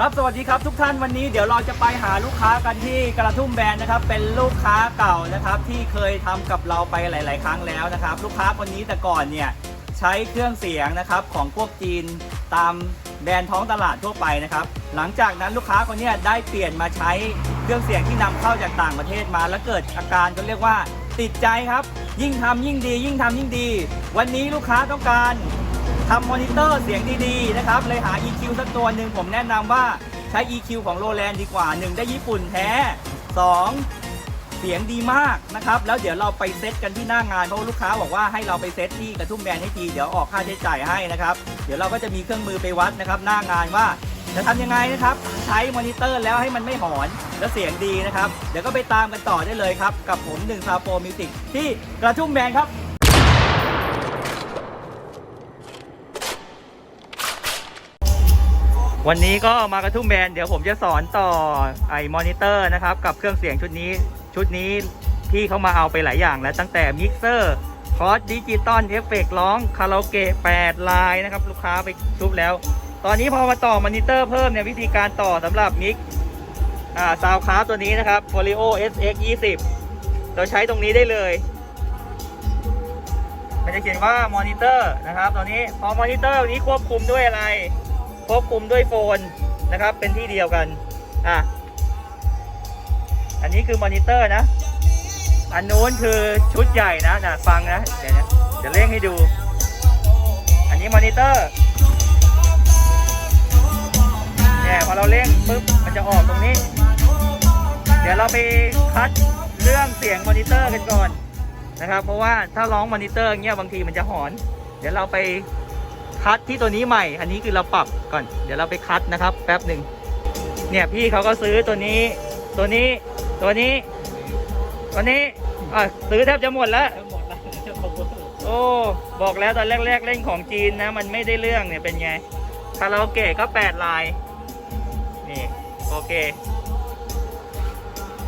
ครับสวัสดีครับทุกท่านวันนี้เดี๋ยวเราจะไปหาลูกค้ากันที่กระทุ่มแบนนะครับ เป็นลูกค้าเก่านะครับที่เคยทำกับเราไปหลาย ๆ ครั้งแล้วนะครับ ลูกค้าคนนี้แต่ก่อนเนี่ยใช้เครื่องเสียงนะครับของพวกจีนตามแบรนด์ท้องตลาดทั่วไปนะครับ หลังจากนั้นลูกค้าคนนี้ได้เปลี่ยนมาใช้เครื่องเสียงที่นำเข้าจากต่างประเทศมา แล้วเกิดอาการก็เรียกว่าติดใจครับ ยิ่งทำยิ่งดี ยิ่งทำยิ่งดี วันนี้ลูกค้าต้องการ ทำมอนิเตอร์เสียงดีๆนะครับเลยหา EQ สักตัวหนึ่งผมแนะนำว่าใช้ EQ ของโรแลนดีกว่า 1 ได้ญี่ปุ่นแท้ 2 เสียงดีมากนะครับ แล้วเดี๋ยวเราไปเซตกันที่หน้างาน เพราะลูกค้าบอกว่าให้เราไปเซตที่กระทุ่มแบนให้ที เดี๋ยวออกค่าใช้จ่ายให้นะครับ เดี๋ยวเราก็จะมีเครื่องมือไปวัดนะครับ หน้างานว่าจะทำยังไงนะครับ ใช้มอนิเตอร์แล้วให้มันไม่หอน และเสียงดีนะครับ เดี๋ยวก็ไปตามกันต่อได้เลยครับ กับผมหนึ่งซาโฟมิวสิกที่กระทุ่มแบนครับ วันนี้ก็มากระทุ่มแบนเดี๋ยวผมจะสอนต่อไอ้มอนิเตอร์นะครับ กับเครื่องเสียงชุดนี้ ชุดนี้พี่เขามาเอาไปหลายอย่างแล้วตั้งแต่มิกเซอร์คอร์สดิจิตอลเอฟเฟกร้องคาราโอเกะ8ลายนะครับ ลูกค้าไปชุบแล้ว ตอนนี้พอมาต่อมอนิเตอร์เพิ่มเนี่ยวิธีการต่อสำหรับมิกอ่าซาวคาตัวนี้นะครับ Folio SX 20เราใช้ตรงนี้ได้เลยมันจะเขียนว่ามอนิเตอร์นะครับตอนนี้พอมอนิเตอร์นี้ควบคุมด้วยอะไร ควบคุมด้วยโฟนนะครับ เป็นที่เดียวกัน อะ อันนี้คือมอนิเตอร์นะ อันนู้นคือชุดใหญ่นะนะฟังนะ เดี๋ยวนะเดี๋ยวเร่งให้ดู อันนี้มอนิเตอร์เนี่ยพอเราเร่งปุ๊บ มันจะออกตรงนี้ เดี๋ยวเราไปคัดเรื่องเสียงมอนิเตอร์กันก่อนนะครับ เพราะว่าถ้าร้องมอนิเตอร์เงี้ยบางทีมันจะหอน เดี๋ยวเราไป คัดที่ตัวนี้ใหม่ อันนี้คือเราปรับก่อน เดี๋ยวเราไปคัดนะครับ แป๊บหนึ่ง เนี่ยพี่เขาก็ซื้อตัวนี้ ตัวนี้ ตัวนี้ ตัวนี้อะซื้อแทบจะหมดแล้วโอ้ บอกแล้วตอนแรก ๆ เล่นของจีนนะ มันไม่ได้เรื่องเนี่ยเป็นไง คาราโอเกะก็แปดลาย นี่ โอเค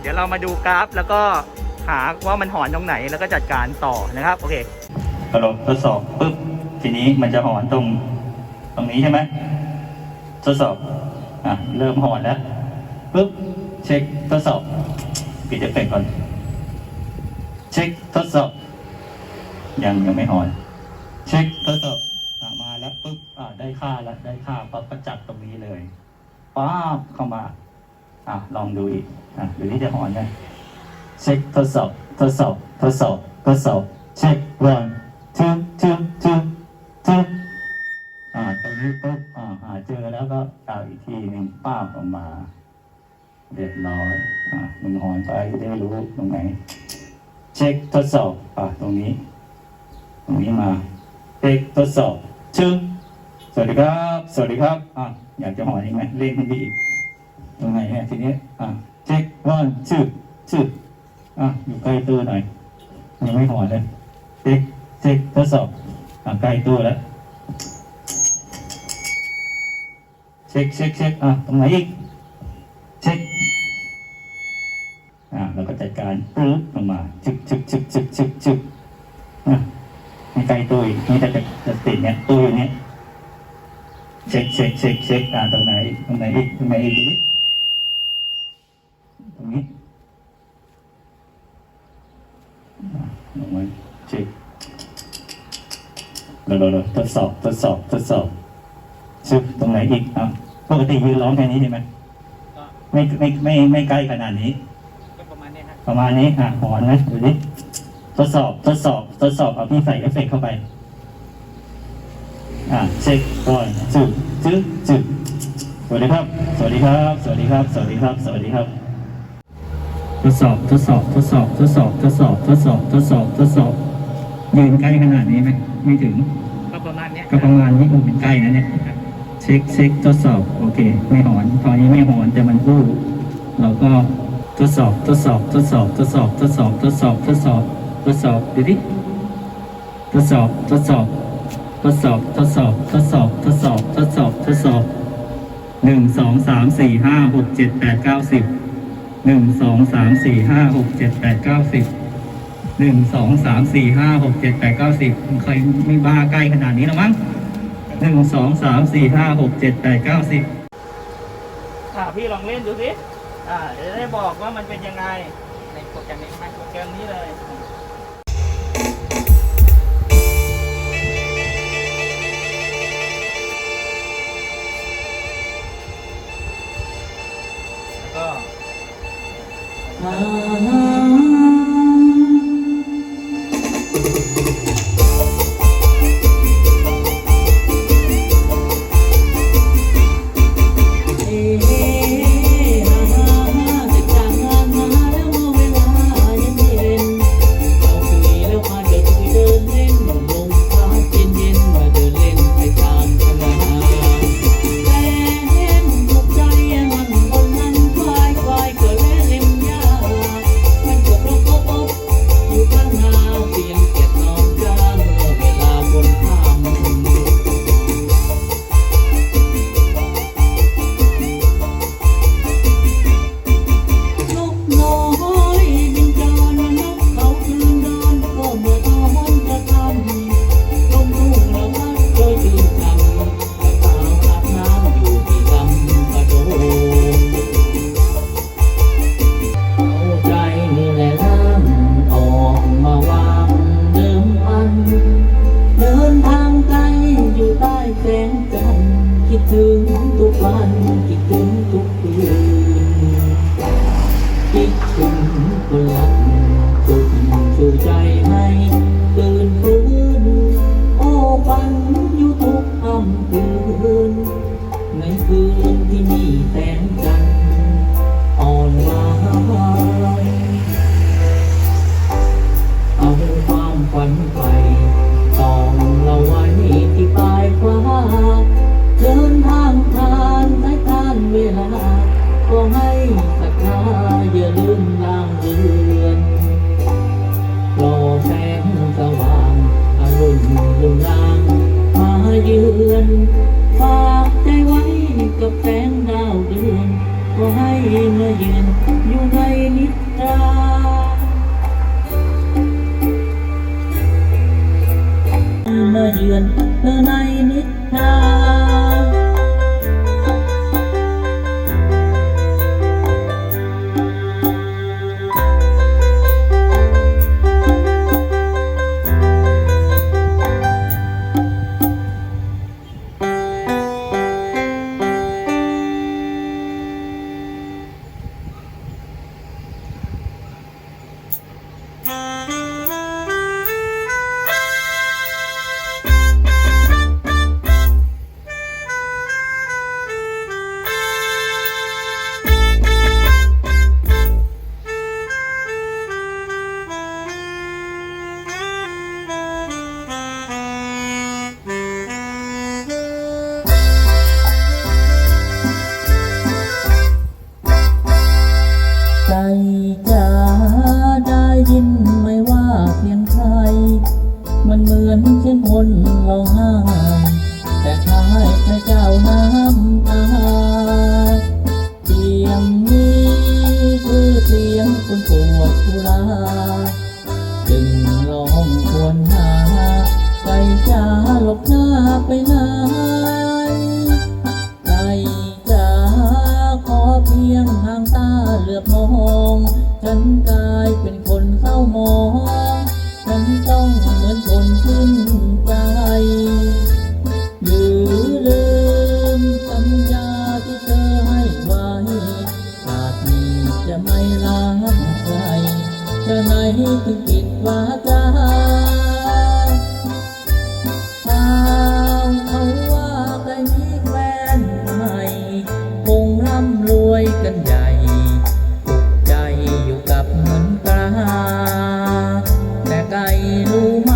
เดี๋ยวเรามาดูกราฟแล้วก็หาว่ามันหอนตรงไหนแล้วก็จัดการต่อนะครับ โอเคกระโดดทดสอบปุ๊บ ทีนี้มันจะหอนตรง ตรงนี้ใช่ไหมทดสอบอะเริ่มหอนแล้วปุ๊บเช็คทดสอบปิดเอฟเฟกก่อน เช็คทดสอบ ยังยังไม่หอน เช็คทดสอบอะมาแล้วปุ๊บอ่าได้ค่าแล้วได้ค่าปั๊บประจับตรงนี้เลยป๊าบเข้ามาอะลองดูอีกอะหรือที่จะหอนไงเช็คทดสอบทดสอบทดสอบทดสอบเช็ค one two two two แล้วก็กล่าวอีกทีหนึ่งป้าบออกมาเรียบร้อยอ่ามึงหอนไปได้รู้ตรงไหน เช็คทดสอบอ่าตรงนี้ ตรงนี้มาเช็คทดสอบชึ้งสวัสดีครับ สวัสดีครับอะอยากจะหอนอีกไหมเล่นขึ้นไปอีกตรงไหนเนี่ยทีนี้อะเช็ควันชื่อชื่ออะอยู่ใกล้ตัวหน่อยยังไม่หอนเลยเช็คเช็คทดสอบอะใกล้ตัวแล้ว เช็คเช็คเช็คอะตรงไหนอีก เช็คอะแล้วก็จัดการปึ๊บลงมาชึกชึกชึกชึกชึกชึกอะไม่ใกล้ตัวอีกนี่จะจะจะติดเนี่ยตัวอยู่เนี่ยเช็คเช็คเช็คเช็คอะตรงไหนตรงไหนอีกตรงไหนอีกตรงนี้ลงมาเช็คเราเราทดสอบทดสอบทดสอบ ชึบตรงไหนอีกอะปกติยืนร้องแค่นี้ใช่ไหมก็ไม่ไม่ไม่ไม่ใกล้ขนาดนี้ ก็ประมาณเนี้ยครับประมาณนี้อะหอนไหมดูดิทดสอบทดสอบทดสอบเอาพี่ใส่เอฟเฟกต์เข้าไป อะเช็คก่อนจึ๊บจึ๊บจึ๊บสวัสดีครับ สวัสดีครับ สวัสดีครับ สวัสดีครับ สวัสดีครับ ทดสอบทดสอบทดสอบทดสอบทดสอบทดสอบทดสอบทดสอบยืนใกล้ขนาดนี้ไหมไม่ถึงก็ประมาณเนี้ยก็ประมาณนี้มันเป็นใกล้นะเนี่ยเช็คเช็คทดสอบโอเค ไม่หอนตอนนี้ไม่หอนแต่มันพูดเราก็ทดสอบทดสอบทดสอบทดสอบทดสอบทดสอบทดสอบทดสอบดูดิทดสอบทดสอบทดสอบทดสอบทดสอบทดสอบทดสอบทดสอบหนึ่งสองสามสี่ห้าหกเจ็ดแปดเก้าสิบหนึ่งสองสามสี่ห้าหกเจ็ดแปดเก้าสิบหนึ่งสองสามสี่ห้าหกเจ็ดแปดเก้าสิบใครไม่บ้าใกล้ขนาดนี้แล้วมั้ง หนึ่งสองสามสี่ห้าหกเจ็ดแปดเก้าสิบอ่าพี่ลองเล่นดูสิอ่าเดี๋ยวจะได้บอกว่ามันเป็นยังไง ในโปรแกรมนี้ไหมโปรแกรมนี้เลยแล้วก็ คิดถึงคนรักสุดชูใจใจ เยือนเธอใน ยกันใหญ่สุขใจอยู่กับเงินตราแต่ไก่รู้ไหม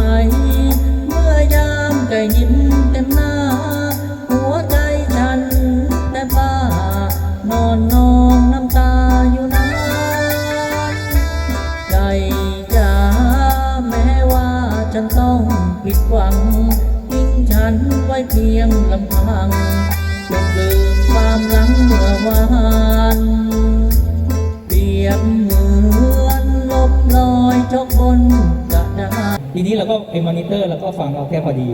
เมื่อยามไก่ยิ้มเต็มหน้า หัวใจฉันแต่บ้านอนนองน้ำตาอยู่นานใจจ๋าแม้ว่าฉันต้องผิดหวังทิ้งฉันไว้เพียงลำพังจงลืม ความหลังเมื่อวานเปรียบเหมือนลบรอยจบบนกระดาษทีนี้เราก็ไอ้มอนิเตอร์เราก็ฟังเอาแค่พอดี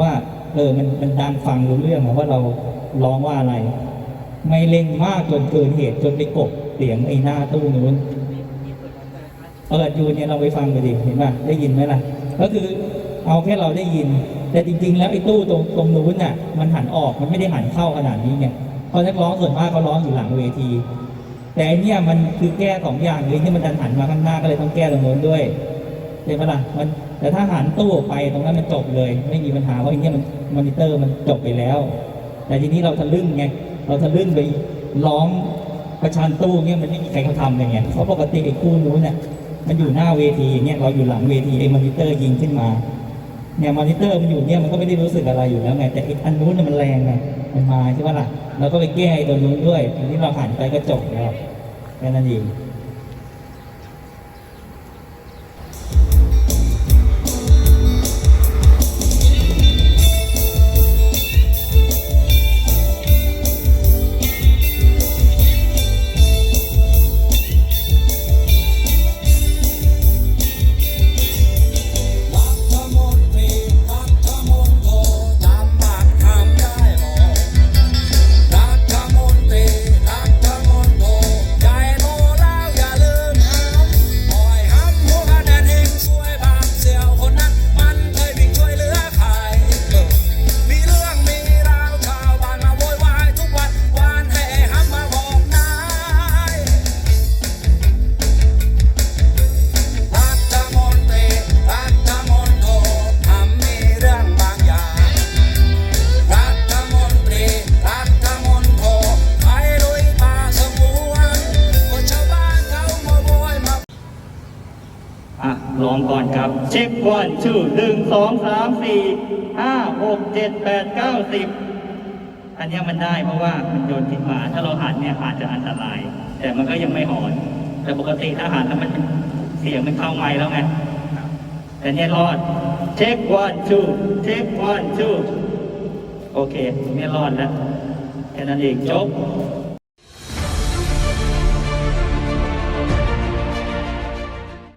ว่าเออมันมันดังฟังรู้เรื่องว่าเราร้องว่าอะไร ไม่เร่งมากจนเกินเหตุจนไปกบเสียงไอ้หน้าตู้นู้นเปิดอยู่เนี่ยเราไปฟังกันดิเห็นป่ะได้ยินไหมล่ะ ก็คือเอาแค่เราได้ยิน แต่จริง ๆ แล้วไอ้ตู้ตรงตรงนู้นน่ะ มันหันออกมันไม่ได้หันเข้าขนาดนี้ไง เพราะนักร้องส่วนมากเขาร้องอยู่หลังเวที แต่อันเนี่ยมันคือแก้สองอย่างเลยที่มันดันหันมาข้างหน้าก็เลยต้องแก้ตรงนู้นด้วยเห็นปะล่ะมันแต่ถ้าหันตู้ออกไปตรงนั้นมันจบเลย ไม่มีปัญหาเพราะอันนี้มันมอนิเตอร์มันจบไปแล้ว แต่ทีนี้เราทะลึ่งไงเราทะลึ่งไปร้องประชันตู้เงี้ยมันไม่มีใครเขาทำเลยไงเพราะปกติไอ้คู่นู้นเนี่ยมันอยู่หน้าเวทีเนี่ยเราอยู่หลังเวทีไอ้มอนิเตอร์ยิงขึ้นมาเนี่ยมอนิเตอร์มันอยู่เนี่ยมันก็ไม่ได้รู้สึกอะไรอยู่แล้วไงแต่ไอ้อันนู้นน่ะมันแรงไง มันมาใช่ปะล่ะเราก็ไปแก้ไอ้ตัวนู้นด้วยทีนี้เราผ่านไปก็จบแล้วแค่นั้นเอง ครับเช็ควันชื่อหนึ่งสองสามสี่ห้าหกเจ็ดแปดเก้าสิบอันนี้มันได้เพราะว่ามันโยนผิดมา ถ้าเราหันเนี่ยอาจจะอันตราย แต่มันก็ยังไม่หอน แต่ปกติถ้าหันแล้วมันเสียงมันเข้าไม้แล้วไงแต่เนี่ยรอดเช็ควันชื่อเช็ควันชื่อโอเคเนี่ยรอดแล้วแค่นั้นเองจบ